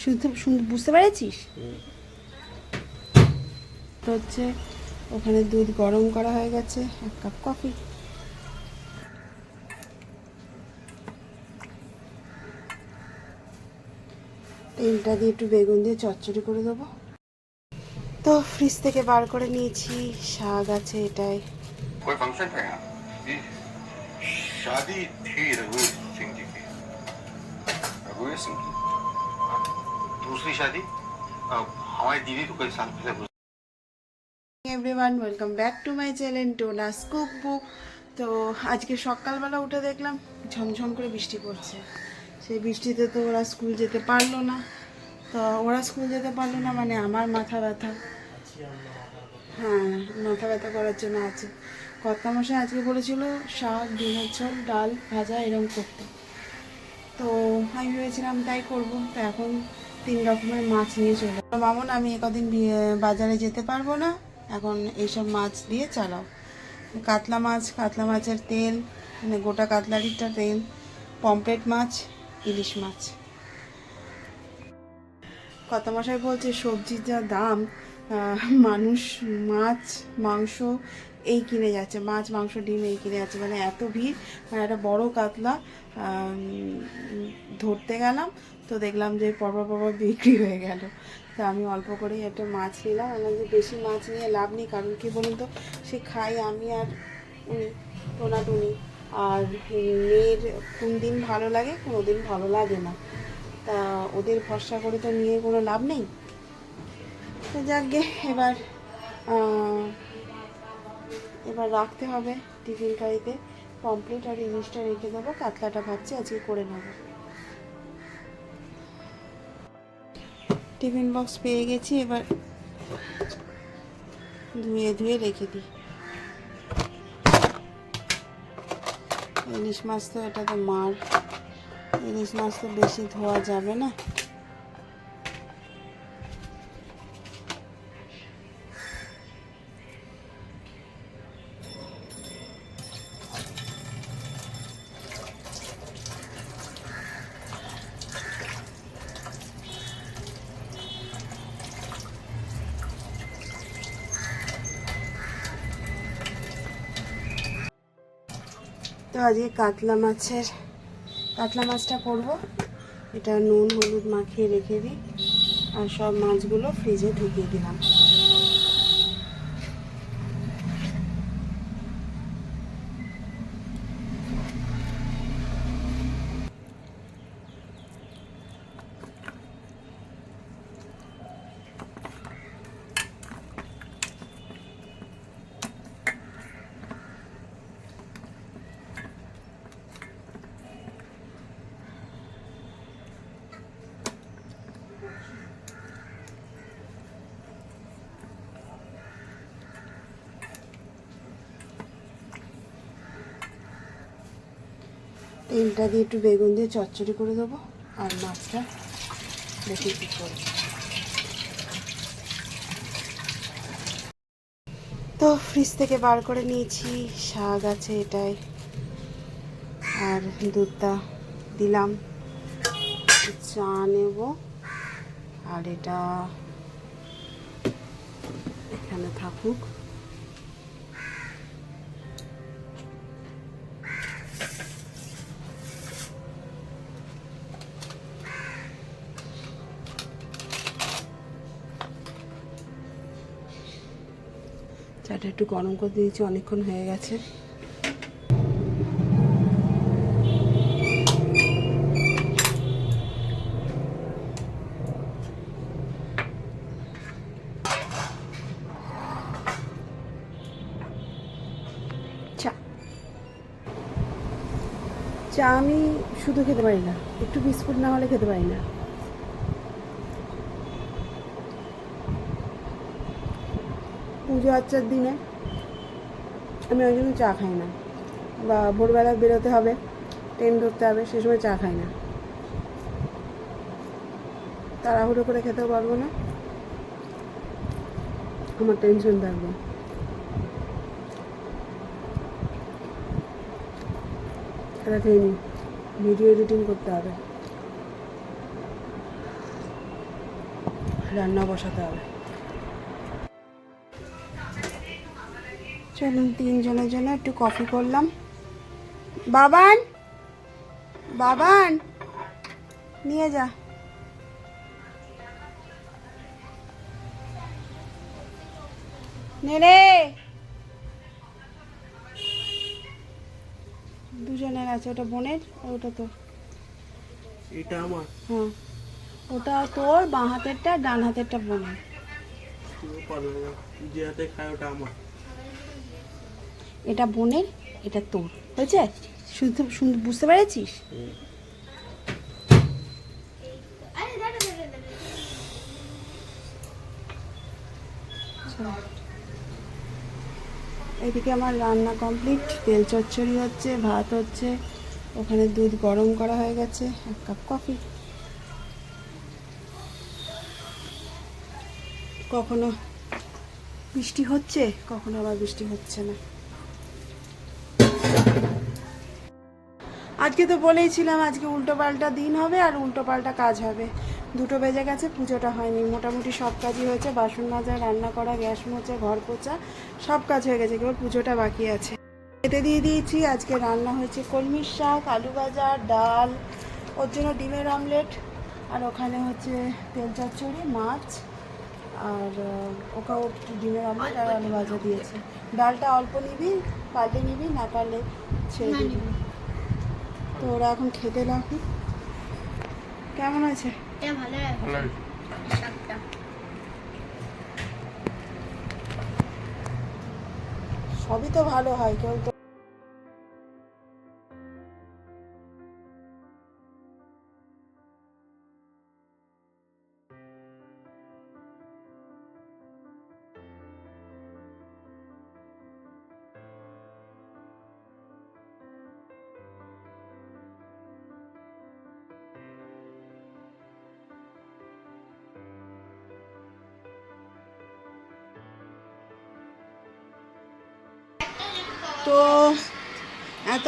শুনতে বুঝতে পেরেছিস? তো হচ্ছে ওখানে দুধ গরম করা হয়ে গেছে, এক কাপ কফি। এইটা দিয়ে একটু বেগুন দিয়ে চচ্চড়ি করে দেবো। তো ফ্রিজ থেকে বার করে নিয়েছি, শাক আছে এটাই। শাদি থি রঘুবীর সিং জি রঘুবীর সিং दूसरी शादी अब हमारी दीदी तो कई साल पहले गुजरी। Everyone welcome back to my channel Tona scoop বুক তো আজকে সকালবেলা উঠে দেখলাম ঝমঝম করে বৃষ্টি পড়ছে সেই বৃষ্টিতে তো ওরা স্কুল যেতে পারলো না তো ওরা স্কুল যেতে পারলো না মানে আমার মাথা ব্যথা হ্যাঁ মাথা ব্যথা করার জন্য আছে কর্তা মশাই আজকে বলেছিল শাক ডিমের ঝোল ডাল ভাজা এরকম করতে তো আমি ভেবেছিলাম তাই করব তো এখন তিন রকমের মাছ নিয়ে চলে। মামুন, আমি একদিন বাজারে যেতে পারব না। এখন এইসব মাছ দিয়ে চালাও। কাতলা মাছ, কাতলা মাছের তেল মানে গোটা কাতলারিটা তেল পমপ্লেট মাছ, ইলিশ মাছ। কত মশাই বলছে, সবজির যা দাম মানুষ মাছ, মাংস এই কিনে যাচ্ছে। মাছ, মাংস, ডিম এই কিনে যাচ্ছে। মানে এত ভিড় মানে একটা বড় কাতলা ধরতে গেলাম তো দেখলাম যে পরপর পরপর বিক্রি হয়ে গেল। তো আমি অল্প করেই একটা মাছ নিলাম। আমার যে বেশি মাছ নিয়ে লাভ নেই, কারণ কী বলুন তো, সে খাই আমি আর উনি টোনাটুনি আর মেয়ের কোন দিন ভালো লাগে, কোনো দিন ভালো লাগে না। তা ওদের ভরসা করে তো নিয়ে কোনো লাভ নেই? তো যাকগে, এবার এবার রাখতে হবে টিফিন কারিতে। পমপ্লেট আর ইলিশটা রেখে দেবো, কাতলাটা ভাবছি আজকে করে নেব। টিফিন বক্স পেয়ে গেছি, এবার ধুয়ে ধুয়ে রেখে দিই। ইলিশ মাছ তো এটা তো মার। ইলিশ মাছ তো বেশি ধোয়া যাবে না। আজকে কাতলা মাছের, কাতলা মাছটা করব। এটা নুন, হলুদ মাখিয়ে রেখে দিই। আর সব মাছগুলো ফ্রিজে ঢুকিয়ে দিলাম। তেলটা দিয়ে একটু বেগুন দিয়ে চচ্চড়ি করে দেবো, আর মাছটা দেখি কী করে। তো ফ্রিজ থেকে বার করে নিয়েছি, শাক আছে এটাই, আর দুধটা দিলাম, চা নেব, আর এটা এখানে থাকুক। চাটা একটু গরম করে দিয়েছি, অনেকক্ষণ হয়ে গেছে। চা। আমি শুধু খেতে পারি না, একটু বিস্কুট না হলে খেতে পারি না। পুজো আচ্চার দিনে আমি ওই জন্য চা খাই না। বা ভোরবেলা বেরোতে হবে ট্রেন ধরতে হবে, সে সময় চা খাই না। তাড়াহুড়ো করে খেতেও পারব না। আমার টেনশন থাকবে। এটা খেয়ে নিই ভিডিও এডিটিং করতে হবে। রান্না বসাতে হবে। চলুন তিনজনের জন্য একটু কফি করলাম। বাবান! বাবান! নিয়ে যা। নে রে! দুজনের আছে ওটা বোনের ওটা তো এটা আমার। হ্যাঁ। ওটা তোর বাঁ হাতেরটা ডান হাতেরটা বোনের। তুইও পারবে না। যে হাতে খায় ওটা আমার। এটা বোনের, এটা তোর। হয়েছে? শুনতে শুনতে বুঝতে পেরেছিস? চল। এদিকে আমার রান্না কমপ্লিট তেল চচ্চড়ি হচ্ছে, ভাত হচ্ছে, ওখানে দুধ গরম করা হয়ে গেছে, এক কাপ কফি কখনো বৃষ্টি হচ্ছে, কখনো আবার বৃষ্টি হচ্ছে না। আজকে তো বলেইছিলাম, আজকে উল্টো পাল্টা দিন হবে আর উল্টো পাল্টা কাজ হবে। দুটো বেজে গেছে, পুজোটা হয়নি। মোটামুটি সব কাজই হয়েছে, বাসন মাজা, রান্না করা, গ্যাস মোচা ঘর পোচা সব কাজ হয়ে গেছে কেবল পুজোটা বাকি আছে। খেতে দিয়ে দিয়েছি, আজকে রান্না হয়েছে কলমির শাক, আলু ভাজা, ডাল, ওর জন্য ডিমের অমলেট, আর ওখানে হচ্ছে তেল চচ্চড়ি, মাছ, আর ওকেও ডিমের অমলেট আর আলু ভাজা দিয়েছে। ডালটা অল্প নিবি, পাল্টে নিবি, না পারলে ছেড়ে দিবি। তো ওরা এখন খেতে লাগুক কেমন আছে? এটা ভালো লাগে শাকটা সবই তো ভালো হয় কেউ তো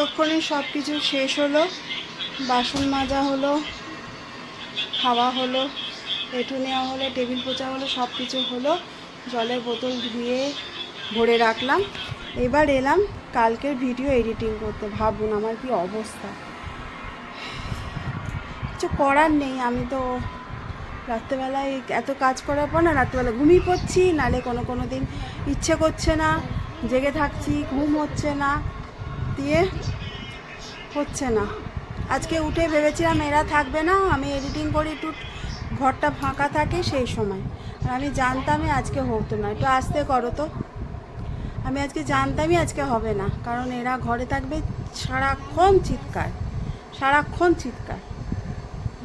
এতক্ষণে সব কিছু শেষ হলো। বাসন মাজা হলো, খাওয়া হলো এঁটু নেওয়া হলো, টেবিল পোচা হলো সব কিছু হলো। জলের বোতল ধুয়ে ভরে রাখলাম। এবার এলাম কালকের ভিডিও এডিটিং করতে। ভাবুন আমার কি অবস্থা। কিছু করার নেই, আমি তো রাত্রেবেলায় এত কাজ করার পর না রাত্রেবেলা ঘুমিয়ে পড়ছি, নালে কোনো কোনো দিন ইচ্ছে করছে না, জেগে থাকছি, ঘুম হচ্ছে না। দিয়ে হচ্ছে না। আজকে উঠে ভেবেছিলাম এরা থাকবে না, আমি এডিটিং করি একটু ঘরটা ফাঁকা থাকে সেই সময়। আর আমি জানতামই আজকে হতো না, একটু আসতে করো তো। আমি আজকে জানতামই আজকে হবে না, কারণ এরা ঘরে থাকবে সারাক্ষণ চিৎকার সারাক্ষণ চিৎকার।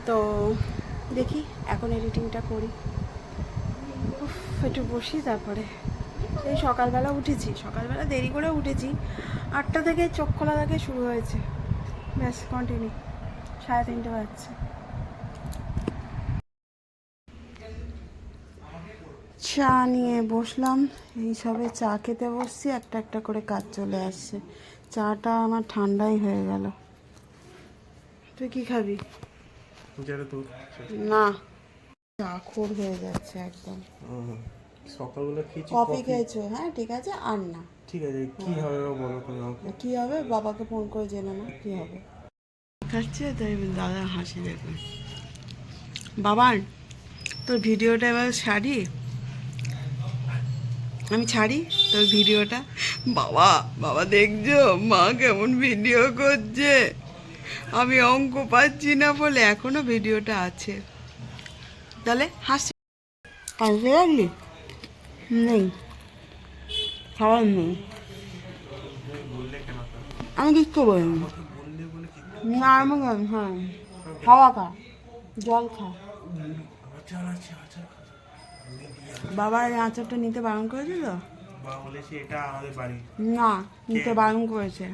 তো দেখি এখন এডিটিংটা করি। একটু বসি তারপরে। এই সকালবেলা উঠেছি, সকালবেলা দেরি করে উঠেছি। আটটা থেকে চোখ খোলা থেকে শুরু হয়েছে। ব্যাস কন্টিনিউ সাড়ে তিনটে বাজছে। চা নিয়ে বসলাম। এই সবে চা খেতে বসছি একটা একটা করে কাজ চলে আসছে। চাটা আমার ঠান্ডাই হয়ে গেল। তুই কি খাবি? না। চা খোর হয়ে যাচ্ছে একদম। সকালবেলা কফি। খেয়েছো? হ্যাঁ ঠিক আছে আর না। ঠিক আছে কি হবে বলো তুমি আমাকে। কি হবে? বাবাকে ফোন করে জেনে না কি হবে। খাচ্ছে তাই দাদা হাসি দেখবে বাবার তোর ভিডিওটা এবার ছাড়ি? আমি ছাড়ি তোর ভিডিওটা? বাবা বাবা দেখছ? মা কেমন ভিডিও করছে। আমি অঙ্ক পাচ্ছি না বলে এখনও ভিডিওটা আছে। তাহলে হাসি। রাখলি নেই। খাবার নেই। আমি কিচ্ছু বলিনি। না আমি হ্যাঁ। খাওয়া খা জল খা। বাবার এই আচারটা নিতে বারণ করেছে তো? বা বলেছে এটা আমাদের বাড়ি না নিতে বারণ করেছে।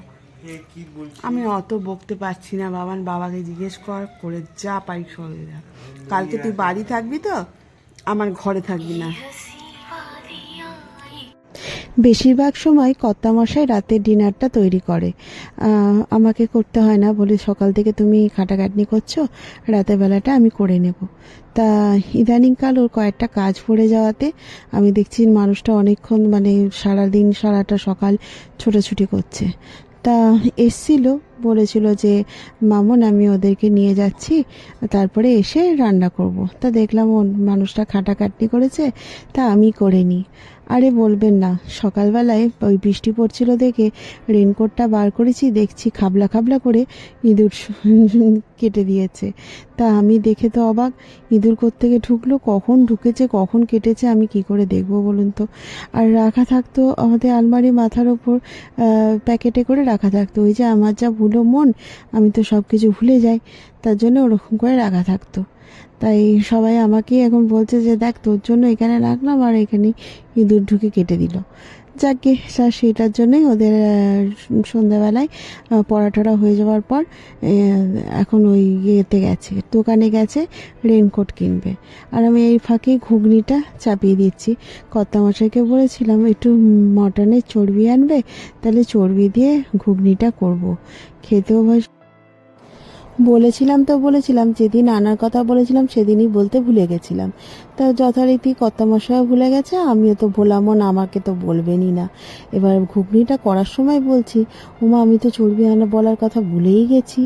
এ কি বলছি? আমি অত বকতে পারছি না বাবান। বাবাকে জিজ্ঞেস কর করে যা পারি সরে যা কালকে তুই বাড়ি থাকবি তো? আমার ঘরে থাকবি না। বেশিরভাগ সময় কর্তামশাই রাতের ডিনারটা তৈরি করে। আমাকে করতে হয় না, বলে সকাল থেকে তুমি খাটাখাটনি করছ, রাতের বেলাটা আমি করে নেব। তা ইদানিংকাল ওর কয়েকটা কাজ পড়ে যাওয়াতে আমি দেখছি মানুষটা অনেকক্ষণ মানে সারাদিন, সারাটা সকাল ছোটাছুটি করছে। তা এসছিল বলেছিল যে, মামন, আমি ওদেরকে নিয়ে যাচ্ছি, তারপরে এসে রান্না করব। তা দেখলাম ও মানুষটা খাটাখাটনি করেছে, তা আমি করে নিই আরে বলবেন না, সকালবেলায় ওই বৃষ্টি পড়ছিল দেখে রেনকোটটা বার করেছি, দেখছি খাবলা খাবলা করে ইঁদুর কেটে দিয়েছে। তা আমি দেখে তো অবাক, ইঁদুর থেকে ঢুকলো, কখন ঢুকেছে, কখন কেটেছে, আমি কি করে দেখব বলুন তো? আর রাখা থাকতো আমাদের আলমারি মাথার ওপর প্যাকেটে করে রাখা থাকতো, ওই যে আমার যা ভুলো মন, আমি তো সব কিছু ভুলে যাই। তার জন্য ওরকম করে রাখা থাকতো। তাই সবাই আমাকে এখন বলছে যে, দেখ, তোর জন্য এখানে রাখলাম আর এখানে ইঁদুর ঢুকে কেটে দিল। যাকে সেটার জন্যই ওদের সন্ধ্যাবেলায় পড়াটরা হয়ে যাওয়ার পর এখন ওই ইয়েতে গেছে, দোকানে গেছে রেনকোট কিনবে। আর আমি এই ফাঁকে ঘুগনিটা চাপিয়ে দিচ্ছি। কর্তামশাইকে বলেছিলাম, একটু মটনের চর্বি আনবে, তাহলে চর্বি দিয়ে ঘুগনিটা করব। খেতেও বেশ বলেছিলাম তো বলেছিলাম, যেদিন আনার কথা বলেছিলাম সেদিনই বলতে ভুলে গেছিলাম। তা যথারীতি কর্তামশাইও ভুলে গেছে, আমিও তো ভোলামন আমাকে তো বলবেনই না। এবার ঘুগনিটা করার সময় বলছি উমা আমি তো চর্বি আনা বলার কথা ভুলেই গেছি।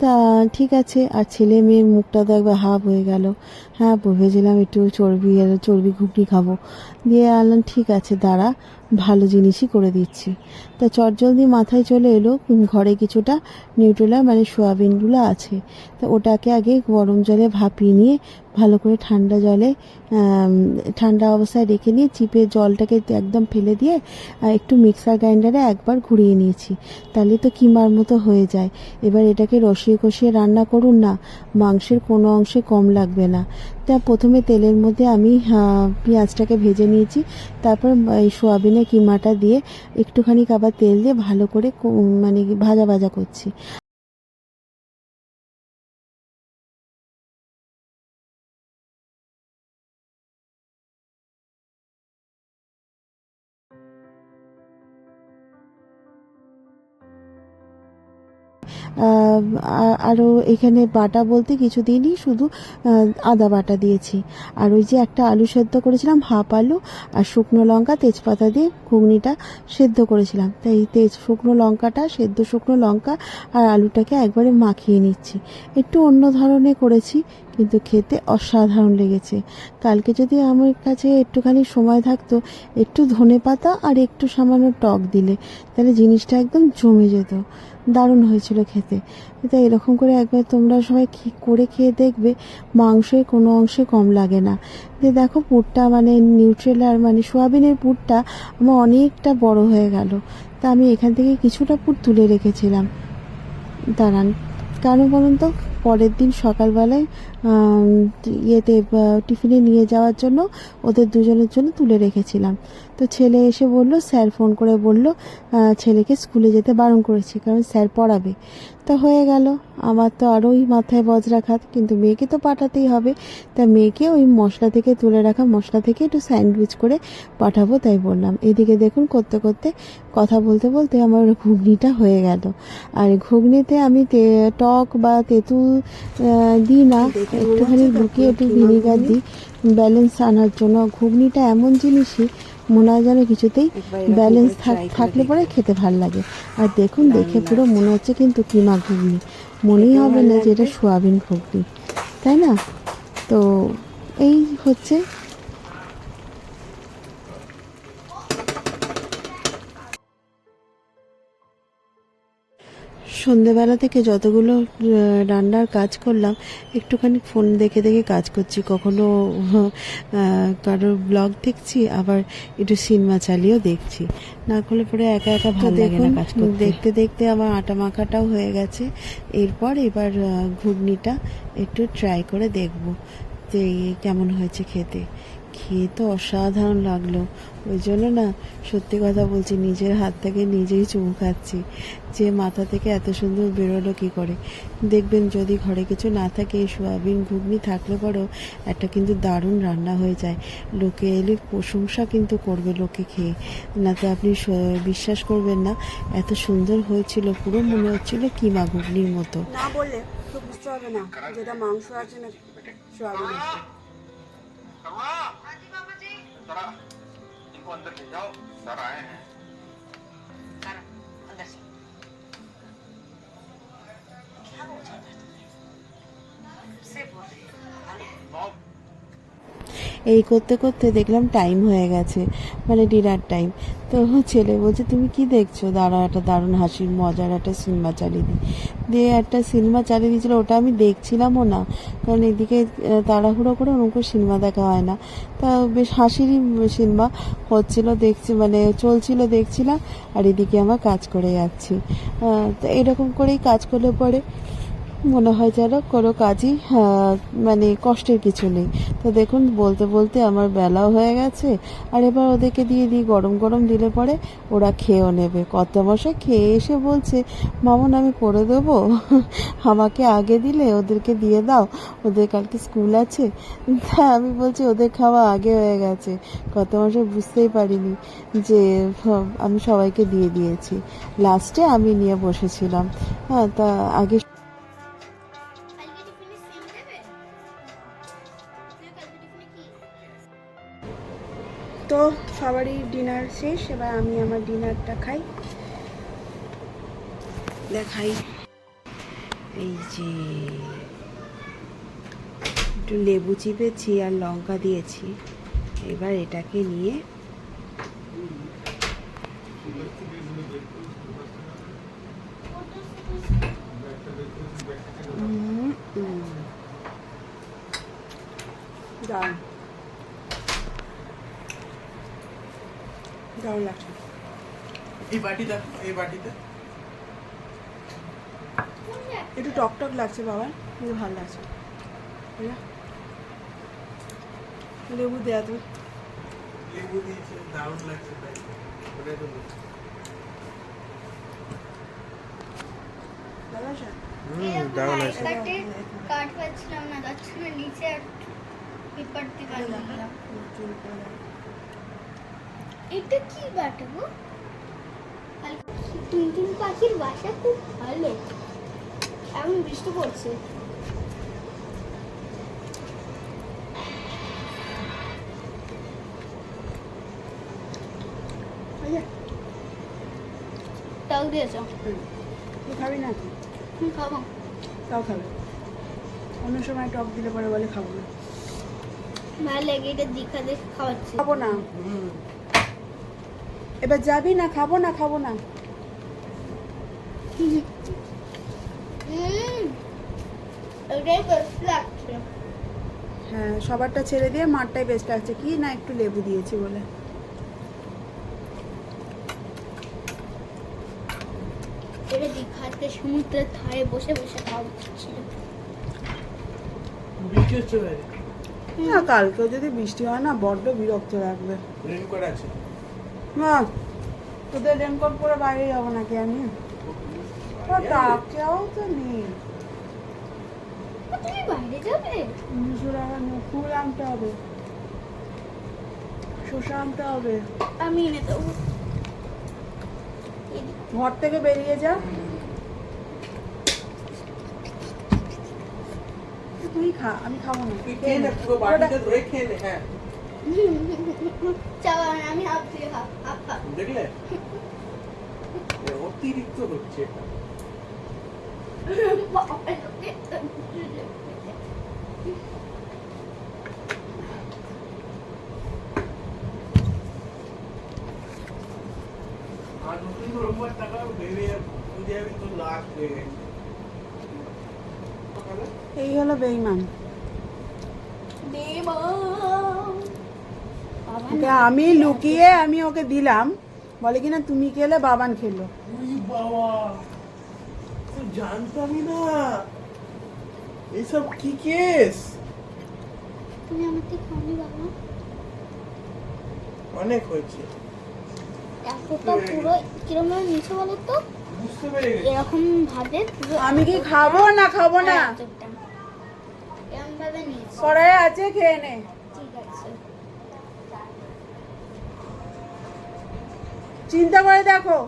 তা ঠিক আছে, আর ছেলে মেয়ের মুখটা তো একবার হাফ হয়ে গেল। হ্যাঁ ভেবেছিলাম একটু চর্বি চর্বি ঘুগনি খাব। দিয়ে আনলাম, ঠিক আছে, দাঁড়া। ভালো জিনিসই করে দিচ্ছি। তা চটজলদি মাথায় চলে এলো ঘরে কিছুটা নিউট্রেলা মানে সোয়াবিনগুলো আছে। তা ওটাকে আগে গরম জলে ভাপিয়ে নিয়ে, ভালো করে ঠান্ডা জলে ঠান্ডা অবস্থায় রেখে নিয়ে চিপে জলটাকে একদম ফেলে দিয়ে একটু মিক্সার গ্রাইন্ডারে একবার ঘুরিয়ে নিয়েছি। তাহলে তো কিমার মতো হয়ে যায়। এবার এটাকে রসিয়ে কষিয়ে রান্না করুন না, মাংসের কোনো অংশে কম লাগবে না। তা প্রথমে তেলের মধ্যে আমি পেঁয়াজটাকে ভেজে নিয়েছি। তারপর এই সোয়াবিনের কিমাটা দিয়ে একটুখানি আবার তেল দিয়ে ভালো করে মানে ভাজা ভাজা করছি। আরও এখানে বাটা বলতে কিছু দিনই শুধু আদা বাটা দিয়েছি। আর ওই যে একটা আলু সেদ্ধ করেছিলাম, হাফ আলু আর শুকনো লঙ্কা, তেজপাতা দিয়ে ঘুগনিটা সেদ্ধ করেছিলাম। তাই তেজ শুকনো লঙ্কাটা, সেদ্ধ শুকনো লঙ্কা আর আলুটাকে একবারে মাখিয়ে নিচ্ছি। একটু অন্য ধরনের করেছি কিন্তু খেতে অসাধারণ লেগেছে। কালকে যদি আমার কাছে একটুখানি সময় থাকতো, একটু ধনে পাতা আর একটু সামান্য টক দিলে, তাহলে জিনিসটা একদম জমে যেত। দারুণ হয়েছিল খেতে। তো এরকম করে একবার তোমরা সবাই করে খেয়ে দেখবে, মাংসের কোনো অংশে কম লাগে না। যে দেখো পুরটা মানে নিউট্রেলার মানে সোয়াবিনের পুরটা আমার অনেকটা বড় হয়ে গেল। তা আমি এখান থেকে কিছুটা পুর তুলে রেখেছিলাম। দাঁড়ান, কেন বলুন তো? পরের দিন সকালবেলায় ইয়েতে টিফিনে নিয়ে যাওয়ার জন্য ওদের দুজনের জন্য তুলে রেখেছিলাম। তো ছেলে এসে বলল, স্যার ফোন করে বলল ছেলেকে স্কুলে যেতে বারণ করেছে, কারণ স্যার পড়াবে। তা হয়ে গেল, আমার তো আরোই মাথায় বজ্রাঘাত, কিন্তু মেয়েকে তো পাঠাতেই হবে। তা মেয়েকে ওই মশলা থেকে তুলে রাখা মশলা থেকে একটু স্যান্ডউইচ করে পাঠাবো, তাই বললাম। এদিকে দেখুন, করতে করতে কথা বলতে বলতে আমার ঘুগনিটা হয়ে গেল। আর ঘুগনিতে আমি টক বা তেঁতুল দিই না। একটুখানি ঢুকিয়ে একটু ভিনিগার দিই ব্যালেন্স আনার জন্য। ঘুগনিটা এমন জিনিসই মনে হয় যেন কিছুতেই ব্যালেন্স থাকলে পরে খেতে ভালো লাগে। আর দেখুন দেখে পুরো মনে হচ্ছে কিন্তু কিমা ঘুগনি। মনেই হবে না যে এটা সোয়াবিন ঘুগনি। তাই না? তো এই হচ্ছে সন্ধেবেলা থেকে যতগুলো রান্নার কাজ করলাম একটুখানি ফোন দেখে দেখে কাজ করছি। কখনো কারোর ব্লগ দেখছি আবার একটু সিনেমা চালিয়েও দেখছি। না করলে পরে একা একা ভালো লাগে না কাজ করতে। দেখতে দেখতে আমার আটা মাখাটাও হয়ে গেছে। এরপর এবার ঘুগনিটা একটু ট্রাই করে দেখব যে কেমন হয়েছে খেতে। খেয়ে তো অসাধারণ লাগল। ওই জন্য না সত্যি কথা বলছি নিজের হাত থেকে নিজেই চুমু খাচ্ছি যে মাথা থেকে এত সুন্দর বেরোলো কী করে। দেখবেন যদি ঘরে কিছু না থাকে সোয়াবিন ঘুগনি থাকলে পরেও একটা কিন্তু দারুণ রান্না হয়ে যায়। লোকে এলে প্রশংসা কিন্তু করবে লোকে খেয়ে। না তো আপনি বিশ্বাস করবেন না এত সুন্দর হয়েছিল পুরো মনে হচ্ছিল কিমা ঘুগনির মতো। না বললে তো বুঝতে হবে না যেটা মাংস আছে না সোয়াবিন আছে। जरा इनको अंदर ले जाओ सर आए हैं नौ এই করতে করতে দেখলাম টাইম হয়ে গেছে মানে ডিনার টাইম তো ছেলে বলছে, তুমি কি দেখছ? দাঁড়া, একটা দারুণ হাসির মজার একটা সিনেমা চালিয়ে দিই। দিয়ে একটা সিনেমা চালিয়ে দিয়েছিল, ওটা আমি দেখছিলামও না। কারণ এদিকে তাড়াহুড়ো করে ওরকম সিনেমা দেখা হয় না। তা বেশ হাসিরই সিনেমা হচ্ছিল, দেখছি মানে চলছিল, দেখছিলাম, আর এদিকে আমার কাজ করে যাচ্ছি। তো এরকম করেই কাজ করলে পরে মনে হয় যেন কোনো কাজই আহ, মানে কষ্টের কিছু নেই। তো দেখুন বলতে বলতে আমার বেলাও হয়ে গেছে। আর এবার ওদেরকে দিয়ে দিই গরম গরম দিলে পরে ওরা খেয়েও নেবে। কত মশাই খেয়ে এসে বলছে মামন আমি করে দেবো? আমাকে আগে দিলে ওদেরকে দিয়ে দাও। ওদের কালকে স্কুল আছে। তা আমি বলছি ওদের খাওয়া আগে হয়ে গেছে। কত মশাই বুঝতেই পারিনি যে আমি সবাইকে দিয়ে দিয়েছি। লাস্টে আমি নিয়ে বসেছিলাম। হ্যাঁ তা আগে তো সবারই ডিনার শেষ এবার আমি আমার ডিনারটা খাই। দেখাই। এই যে একটু লেবু চিপেছি আর লঙ্কা দিয়েছি। এবার এটাকে নিয়ে উম, দারুণ লাগছে এই বাটিটা এই বাটিতে। একটু টক টক লাগছে বাবা কিন্তু ভালো লাগছে? লেবু দেয়া তুই লেবু দিয়েছে দারুণ লাগছে তাই। তো বলছি। ভালো দারুণ কাট পাচ্ছিলাম না যাচ্ছে নিচে আর পেপার দিয়ে বানিয়ে দিলাম চুল করে দাও। এটা কি বাটা গো টুনটুন পাখির বাসা খুব ভালো। এখন বৃষ্টি পড়ছে? টাক দিয়েছ? তুই খাবি না খাব। তাও খাবে? অন্য সময় টক দিলে পরে বলে খাব না। ভালো লাগে এটা দীঘা দেখে খাওয়াচ্ছে। খাব না? হুম। এবার যাবি না? খাব না? খাব না? হ্যাঁ সবারটা ছেড়ে দিয়ে মারটাই বেস্ট লাগছে। কি না একটু লেবু দিয়েছি বলে। এটা দীঘাতে সমুদ্রের ধারে বসে বসে খাওয়াচ্ছিল বৃষ্টি না কালকেও যদি বৃষ্টি হয় না বড্ড বিরক্ত লাগবে। রেনকোট আছে? না তোদের রেনকোট পরে বাইরে যাব নাকি আমি? টাকাও তো নেই। তুমি বাইরে যাবে? দুশো টাকা নিয়ে ফুল আনতে হবে। শসা আনতে হবে। আমি এনে দেবো। ঘর থেকে বেরিয়ে যা। তুই খা আমি খাব না। খেয়ে নে পুরো বাটিতে ধরে খেয়ে নে হ্যাঁ। চলো আমি হাফ দিয়ে হাফ হাফ হাফ দেখলে? অতিরিক্ত হচ্ছে এটা। আর নতুন রোববার টাকা ভেবে বুঝে যাবি তো লাস্ট হয়ে গেছে এই হলো বেইমান। ওকে আমি লুকিয়ে আমি ওকে দিলাম। বলে কিনা তুমি খেলে বাবান খেলো। জানতামই না। এসব কি কেস? তুমি আমার থেকে কমই বাবা অনেক হয়েছে। এতটা পুরো কিরম নিচে বলো তো? বুঝতে পেরে গেছি। এরকম ভাবে আমি কি খাব না খাব না? এরকম ভাবে নিচে কড়াই আছে খেয়ে নে ঠিক আছে চিন্তা করে দেখো ওই বিক্রম শুধু দেখো অতিরিক্ত পাতা হয়ে যাচ্ছিস তুই তোর তো আর দেখা করতে তাহলে ওই করে দেখো।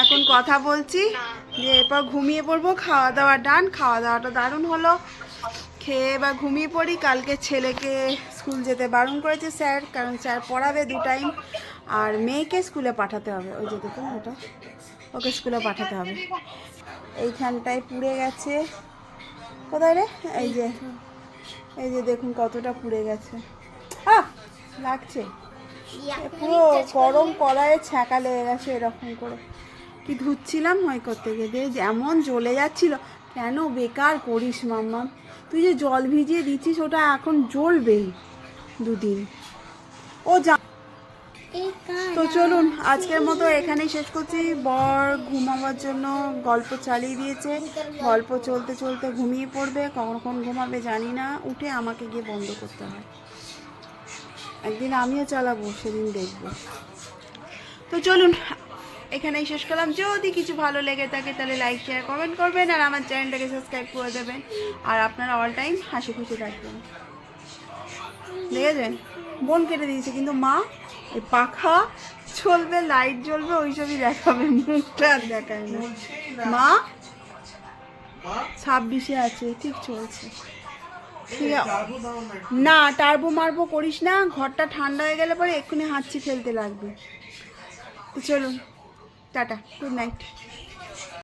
এখন কথা বলছি যে এরপর ঘুমিয়ে পড়ব খাওয়া দাওয়া ডান খাওয়া দাওয়াটা দারুণ হলো। খেয়ে বা ঘুমিয়ে পড়ি। কালকে ছেলেকে স্কুল যেতে বারণ করেছে স্যার, কারণ স্যার পড়াবে দু টাইম আর মেয়েকে স্কুলে পাঠাতে হবে। ওই যে দেখুন ওটা। ওকে স্কুলে পাঠাতে হবে। এইখানটায় পুড়ে গেছে। কোথায় রে? এই যে। এই যে দেখুন কতটা পুড়ে গেছে। আহ! লাগছে। পুরো গরম কড়াইয়ে ছ্যাঁকা লেগে গেছে এরকম করে। কি ধুচ্ছিলাম হয় করতে গিয়ে। যেমন জ্বলে যাচ্ছিল। কেন বেকার করিস মাম্মা তুই যে জল ভিজিয়ে দিচ্ছিস ওটা এখন জ্বলবেই দুদিন। ও যা। তো চলুন আজকের মতো এখানেই শেষ করছি। বর ঘুমাবার জন্য গল্প চালিয়ে দিয়েছে। গল্প চলতে চলতে ঘুমিয়ে পড়বে। কখন ঘুমাবে জানি না। উঠে আমাকে গিয়ে বন্ধ করতে হয়। একদিন আমিও চালাবো সেদিন দেখব। তো চলুন এখানেই শেষ করলাম। যদি কিছু ভালো লেগে থাকে তাহলে লাইক শেয়ার কমেন্ট করবেন আর আমার চ্যানেলটাকে সাবস্ক্রাইব করে দেবেন। আর আপনারা অল টাইম হাসি খুশি থাকবেন। দেখেছেন? বোন কেটে দিয়েছে, কিন্তু মা, এই পাখা চলবে লাইট জ্বলবে, ওইসবই দেখাবে, মুখটা আর দেখায় না। মা, ছাব্বিশে আছে, ঠিক চলছে। ঠিক না টার্বো মারবো করিস না, ঘরটা ঠান্ডা হয়ে গেলে পরে এক্ষুনি হাঁচি ফেলতে লাগবে। তো চলুন। Tata good night